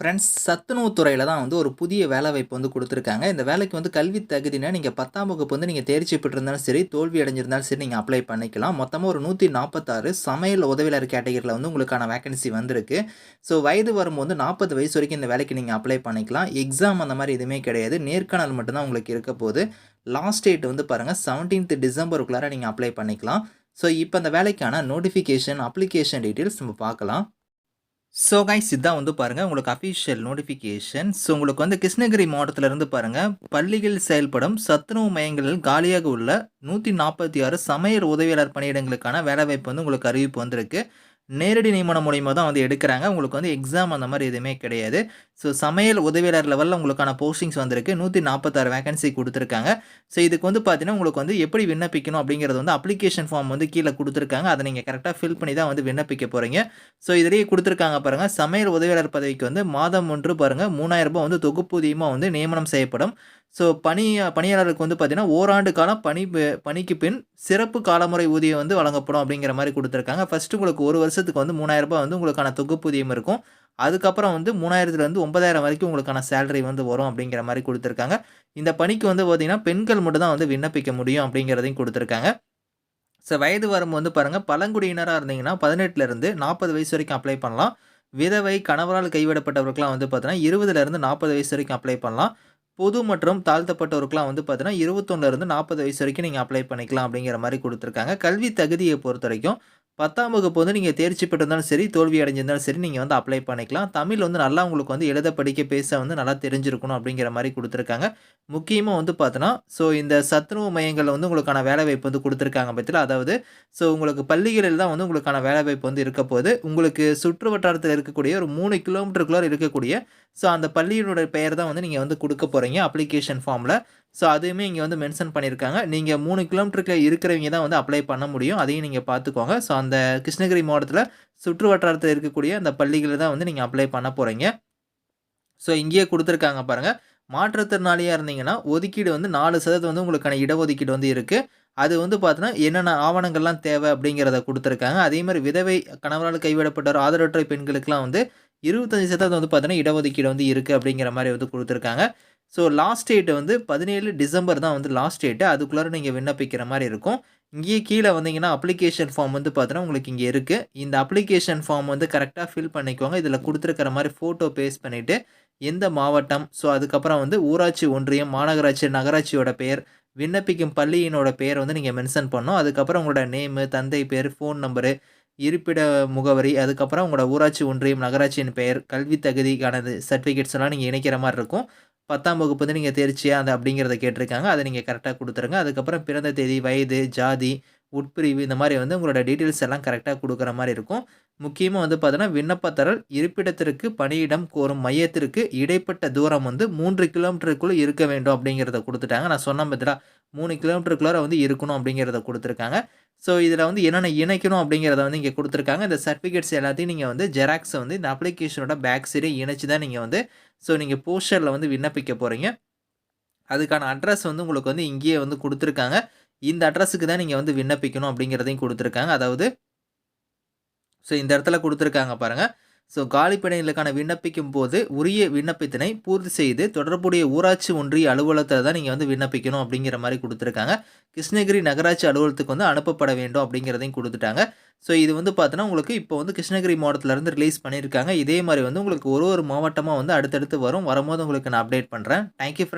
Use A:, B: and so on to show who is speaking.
A: Friends சத்துணவு துறையில் தான் வந்து ஒரு புதிய வேலைவாய்ப்பு வந்து கொடுத்துருக்காங்க இந்த வேலைக்கு வந்து கல்வி தகுதினா, நீங்கள் பத்தாம் வகுப்பு வந்து நீங்கள் தேர்ச்சி பெற்றிருந்தாலும் சரி, தோல்வி அடைஞ்சிருந்தாலும் சரி, நீங்கள் அப்ளை பண்ணிக்கலாம். மொத்தமாக ஒரு 146 சமையல் உதவியாளர் கேட்டகரியில் வந்து உங்களுக்கான வேக்கன்சி வந்திருக்கு. ஸோ வயது வரம்பு வந்து 40 வயசு வரைக்கும் இந்த வேலைக்கு நீங்கள் அப்ளை பண்ணிக்கலாம். எக்ஸாம் அந்த மாதிரி எதுவுமே கிடையாது. நேர்காணல் மட்டும்தான் உங்களுக்கு இருக்க போது. லாஸ்ட் டேட் வந்து பாருங்கள் செவன்டீன்த் டிசம்பருக்குள்ளார நீங்கள் அப்ளை பண்ணிக்கலாம். ஸோ இப்போ அந்த வேலைக்கான நோட்டிஃபிகேஷன், அப்ளிகேஷன் டீட்டெயில்ஸ் நம்ம பார்க்கலாம். ஸோ கைஸ் இதான் வந்து பாருங்கள் உங்களுக்கு அஃபிஷியல் நோட்டிஃபிகேஷன். ஸோ உங்களுக்கு வந்து கிருஷ்ணகிரி மாவட்டத்திலிருந்து இருந்து பாருங்க, செயல்படும் சத்துணவு மையங்களில் காலியாக உள்ள 146 சமையல் உதவியாளர் பணியிடங்களுக்கான வேலைவாய்ப்பு வந்து உங்களுக்கு அறிவிப்பு வந்திருக்கு. நேரடி நியமனம் மூலியமா தான் வந்து எடுக்கிறாங்க உங்களுக்கு வந்து எக்ஸாம் அந்த மாதிரி எதுவுமே கிடையாது. ஸோ சமையல் உதவியாளர் லெவலில் உங்களுக்கான போஸ்டிங்ஸ் வந்திருக்கு. 146 வேக்கன்சி குடுத்துருக்காங்க. ஸோ இதுக்கு வந்து பார்த்தீங்கன்னா, உங்களுக்கு வந்து எப்படி விண்ணப்பிக்கணும் அப்படிங்கிறது வந்து அப்ளிகேஷன் ஃபார்ம் வந்து கீழே கொடுத்துருக்காங்க அதை நீங்கள் கரெக்டாக ஃபில் பண்ணி தான் வந்து விண்ணப்பிக்க போகிறீங்க ஸோ இதிலேயே கொடுத்துருக்காங்க பாருங்கள் சமையல் உதவியாளர் பதவிக்கு வந்து மாதம் ஒன்று பாருங்கள் ரூ. 3000 வந்து தொகுப்பூதியமாக வந்து நியமனம் செய்யப்படும். ஸோ பணி பணியாளருக்கு வந்து பார்த்திங்கன்னா ஓராண்டு காலம் பணி பணிக்கு பின் சிறப்பு காலமுறை ஊதியம் வந்து வழங்கப்படும் அப்படிங்கிற மாதிரி கொடுத்துருக்காங்க ஃபஸ்ட்டு உங்களுக்கு ஒரு வருஷத்துக்கு வந்து மூணாயிரரூபா வந்து உங்களுக்கான தொகுப்பூதியம் இருக்கும். அதுக்கப்புறம் வந்து 3000லேருந்து 9000 வரைக்கும் உங்களுக்கான சேலரி வந்து வரும் அப்படிங்கிற மாதிரி கொடுத்துருக்காங்க இந்த பணிக்கு வந்து பார்த்திங்கன்னா பெண்கள் மட்டும் தான் வந்து விண்ணப்பிக்க முடியும் அப்படிங்கிறதையும் கொடுத்துருக்காங்க ஸோ வயது வரம்பு வந்து பாருங்கள் பழங்குடியினராக இருந்தீங்கன்னா 18லேருந்து 40 வயசு வரைக்கும் அப்ளை பண்ணலாம். விதவை, கணவரால் கைவிடப்பட்டவருக்கெல்லாம் வந்து பார்த்தீங்கன்னா, 20லேருந்து 40 வயசு வரைக்கும் அப்ளை பண்ணலாம். பொது மற்றும் தாழ்த்தப்பட்டவருக்குலாம் வந்து பார்த்தீங்கன்னா, 21லேருந்து 40 வயசு வரைக்கும் நீங்கள் அப்ளை பண்ணிக்கலாம் அப்படிங்கிற மாதிரி கொடுத்துருக்காங்க கல்வி தகுதியை பொறுத்த வரைக்கும் பத்தாம் வகுப்பு வந்து நீங்கள் தேர்ச்சி பெற்றிருந்தாலும் சரி, தோல்வி அடைஞ்சிருந்தாலும் சரி, நீங்கள் வந்து அப்ளை பண்ணிக்கலாம். தமிழ் வந்து நல்லா உங்களுக்கு வந்து எழுத, படிக்க, பேச வந்து நல்லா தெரிஞ்சிருக்கணும் அப்படிங்கிற மாதிரி கொடுத்துருக்காங்க முக்கியமாக வந்து பார்த்தோன்னா, ஸோ இந்த சத்துணவு மையங்களில் வந்து உங்களுக்கான வேலைவாய்ப்பு வந்து கொடுத்துருக்காங்க பற்றியில் அதாவது ஸோ உங்களுக்கு பள்ளிகளில் தான் வந்து உங்களுக்கான வேலைவாய்ப்பு வந்து இருக்க போது. உங்களுக்கு சுற்று வட்டாரத்தில் இருக்கக்கூடிய ஒரு மூணு கிலோமீட்டருக்குள்ளே இருக்கக்கூடிய ஸோ அந்த பள்ளியினுடைய பெயர் தான் வந்து நீங்கள் வந்து கொடுக்க போகிறீங்க போறீங்க அப்ளிகேஷன் ஃபார்ம்ல. ஸோ அதையுமே இங்கே வந்து மென்ஷன் பண்ணியிருக்காங்க. நீங்கள் மூணு கிலோமீட்டருக்கு இருக்கிறவங்க தான் வந்து அப்ளை பண்ண முடியும். அதையும் நீங்கள் பார்த்துக்கோங்க. ஸோ அந்த கிருஷ்ணகிரி மாவட்டத்தில் சுற்று வட்டாரத்தில் இருக்கக்கூடிய அந்த பள்ளிகளில் தான் வந்து நீங்கள் அப்ளை பண்ண போகிறீங்க ஸோ இங்கேயே கொடுத்துருக்காங்க பாருங்கள் மாற்றுத்திறனாளியாக இருந்தீங்கன்னா, ஒதுக்கீடு வந்து நாலு சதவீதம் வந்து உங்களுக்கான இடஒதுக்கீடு வந்து இருக்குது அது வந்து பார்த்தீங்கன்னா, என்னென்ன ஆவணங்கள்லாம் தேவை அப்படிங்கிறத கொடுத்துருக்காங்க அதே மாதிரி விதவை, கணவரால் கைவிடப்பட்டவர் ஆதரவற்ற பெண்களுக்கெலாம் வந்து 25% வந்து பார்த்தீங்கன்னா, இடஒதுக்கீடு வந்து இருக்கு அப்படிங்கிற மாதிரி வந்து கொடுத்துருக்காங்க ஸோ லாஸ்ட் டேட் வந்து 17 டிசம்பர் தான் வந்து லாஸ்ட் டேட்டு அதுக்குள்ளார நீங்கள் விண்ணப்பிக்கிற மாதிரி இருக்கும். இங்கேயே கீழே வந்தீங்கன்னா, அப்ளிகேஷன் ஃபார்ம் வந்து பார்த்தீங்கன்னா, உங்களுக்கு இங்கே இருக்குது இந்த அப்ளிகேஷன் ஃபார்ம் வந்து கரெக்டாக ஃபில் பண்ணிக்கோங்க. இதில் கொடுத்துருக்கிற மாதிரி ஃபோட்டோ பேஸ்ட் பண்ணிவிட்டு எந்த மாவட்டம், ஸோ அதுக்கப்புறம் வந்து ஊராட்சி ஒன்றியம், மாநகராட்சி, நகராட்சியோட பெயர், விண்ணப்பிக்கும் பள்ளியினோட பெயர் வந்து நீங்கள் மென்ஷன் பண்ணோம் அதுக்கப்புறம் உங்களோட நேமு, தந்தை பேர், ஃபோன் நம்பரு, இருப்பிட முகவரி, அதுக்கப்புறம் உங்களோட ஊராட்சி ஒன்றியம், நகராட்சியின் பெயர், கல்வி தகுதிக்கானது சர்டிஃபிகேட்ஸ் எல்லாம் நீங்கள் இணைக்கிற மாதிரி இருக்கும். 10ஆம் வகுப்பு வந்து நீங்கள் தேர்ச்சியாக அந்த அப்படிங்கிறத கேட்டிருக்காங்க. அதை நீங்கள் கரெக்டாக கொடுத்துருங்க அதுக்கப்புறம் பிறந்த தேதி, வயது, ஜாதி, உட்பிரிவு இந்த மாதிரி வந்து உங்களோட டீட்டெயில்ஸ் எல்லாம் கரெக்டாக கொடுக்குற மாதிரி இருக்கும். முக்கியமாக வந்து பார்த்தோன்னா விண்ணப்பதாரர் இருப்பிடத்திற்கு பணியிடம் கோரும் மையத்திற்கு இடைப்பட்ட தூரம் வந்து மூன்று கிலோமீட்டருக்குள்ளே இருக்க வேண்டும் அப்படிங்கிறத கொடுத்துட்டாங்க. நான் சொன்ன பார்த்தீங்களா, 3 கிலோமீட்டருக்குள்ளார வந்து இருக்கணும் அப்படிங்கிறத கொடுத்துருக்காங்க. ஸோ இதில் வந்து என்னென்ன இணைக்கணும் அப்படிங்கிறத வந்து இங்கே கொடுத்துருக்காங்க. இந்த சர்டிஃபிகேட்ஸ் எல்லாத்தையும் நீங்கள் வந்து ஜெராக்ஸை வந்து இந்த அப்ளிகேஷனோட பேக் சைடே இணைச்சு தான் நீங்கள் வந்து ஸோ நீங்கள் போஸ்டரில் வந்து விண்ணப்பிக்க போகிறீங்க அதுக்கான அட்ரஸ் வந்து உங்களுக்கு வந்து இங்கேயே வந்து கொடுத்துருக்காங்க. இந்த அட்ரஸுக்கு தான் நீங்கள் வந்து விண்ணப்பிக்கணும் அப்படிங்கிறதையும் கொடுத்துருக்காங்க. அதாவது ஸோ இந்த இடத்துல கொடுத்துருக்காங்க பாருங்கள் ஸோ காலிப்பணிகளுக்கான விண்ணப்பிக்கும் போது, உரிய விண்ணப்பத்தினை பூர்த்தி செய்து தொடர்புடைய ஊராட்சி ஒன்றிய அலுவலகத்தில் தான் நீங்கள் வந்து விண்ணப்பிக்கணும் அப்படிங்கிற மாதிரி கொடுத்துருக்காங்க. கிருஷ்ணகிரி நகராட்சி அலுவலகத்துக்கு வந்து அனுப்பப்பட வேண்டும் அப்படிங்கிறதையும் கொடுத்துட்டாங்க. ஸோ இது வந்து பார்த்தோன்னா உங்களுக்கு இப்போ வந்து கிருஷ்ணகிரி மாவட்டத்திலேருந்து ரிலீஸ் பண்ணியிருக்காங்க. இதே மாதிரி வந்து உங்களுக்கு ஒரு ஒரு மாவட்டமாக வந்து அடுத்தடுத்து வரும். வரும்போது உங்களுக்கு நான் அப்டேட் பண்ணுறேன் தேங்க் யூ